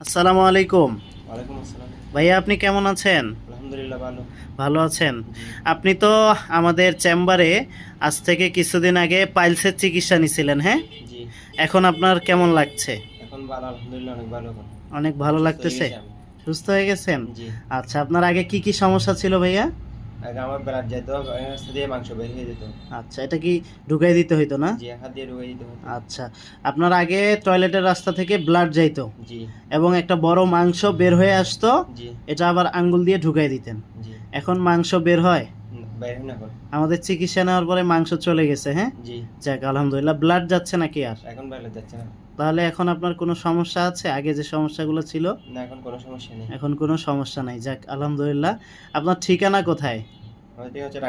আসসালামু আলাইকুম। ভাইয়া আপনি কেমন আছেন? আলহামদুলিল্লাহ ভালো। ভালো আছেন? আপনি তো আমাদের চেম্বারে আজ থেকে কিছুদিন আগে পাইলসের চিকিৎসা নিছিলেন হ্যাঁ? এখন আপনার কেমন লাগছে? এখন ভালো আলহামদুলিল্লাহ অনেক ভালো অনেক ভালো লাগতেছে? হয়ে সুস্থ হয়ে গেছেন? আচ্ছা আপনার আগে কি কি সমস্যা ছিল ভাইয়া? আগে আমার বেলার যেত দিয়ে মাংস বের হয়ে যেত। আচ্ছা এটা কি ঢুকাই দিতে হইতো না? জি হাত দিয়ে ঢুকে দিতে হতো আচ্ছা আপনার আগে টয়লেটের রাস্তা থেকে ব্লাড যাইতো? জি। এবং একটা বড় মাংস বের হয়ে আসতো জি। এটা আবার আঙ্গুল দিয়ে ঢুকাই দিতেন। জি। এখন মাংস বের হয়? আমাদের চিকিৎসা নেওয়ার পরে মাংস চলে গেছে হ্যাঁ? যাক আলহামদুলিল্লাহ ব্লাড যাচ্ছে নাকি আর? এখন বেলা যাচ্ছে না। তাহলে এখন আপনার কোনো সমস্যা আছে? আগে যে সমস্যাগুলো ছিল? না এখন কোনো সমস্যা নেই। এখন কোনো সমস্যা নাই। যাক আলহামদুলিল্লাহ। আপনার ঠিকানা কোথায়? আমাদের হচ্ছে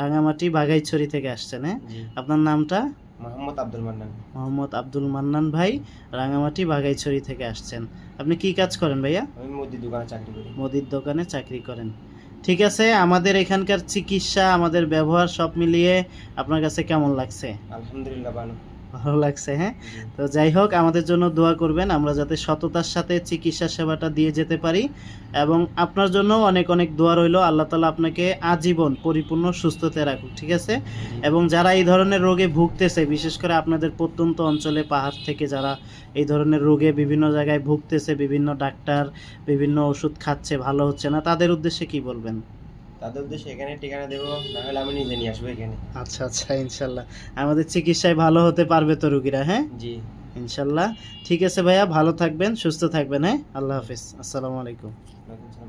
রাঙামাটি বাগাইছড়ি থেকে আসছেন হ্যাঁ? আপনার নামটা? মোহাম্মদ আব্দুল মান্নান। মোহাম্মদ আব্দুল মান্নান ভাই রাঙামাটি বাগাইছড়ি থেকে আসছেন। আপনি কি কাজ করেন ভাইয়া? আমি মুদির দোকানে চাকরি করি। মুদির দোকানে চাকরি করেন। ঠিক আছে আমাদের এখানকার চিকিৎসা আমাদের ব্যবহার সব মিলিয়ে আপনার কাছে কেমন লাগছে? আলহামদুলিল্লাহ ভালো। ভালো লাগছে হ্যাঁ? তো যাই হোক আমাদের জন্য দোয়া করবেন আমরা যাতে সততার সাথে চিকিৎসা সেবাটা দিয়ে যেতে পারি। এবং আপনার জন্য অনেক অনেক দোয়া রইল আল্লাহ তালা আপনাকে আজীবন পরিপূর্ণ সুস্থতে রাখুক ঠিক আছে? এবং যারা এই ধরনের রোগে ভুগতেছে বিশেষ করে আপনাদের প্রত্যন্ত অঞ্চলে পাহাড় থেকে যারা এই ধরনের রোগে বিভিন্ন জায়গায় ভুগতেছে বিভিন্ন ডাক্তার বিভিন্ন ওষুধ খাচ্ছে ভালো হচ্ছে না তাদের উদ্দেশ্যে কি বলবেন? তাদের উদ্দেশ্যে এখানে ঠিকানা দেবো নাহলে আমি নিজে নিয়ে আসব এখানে। আচ্ছা আচ্ছা ইনশাল্লাহ। আমাদের চিকিৎসায় ভালো হতে পারবে তো রুগীরা হ্যাঁ? জি। ইনশাল্লাহ। ঠিক আছে ভাইয়া ভালো থাকবেন সুস্থ থাকবেন হ্যাঁ? আল্লাহ হাফিজ। আসসালামু আলাইকুম।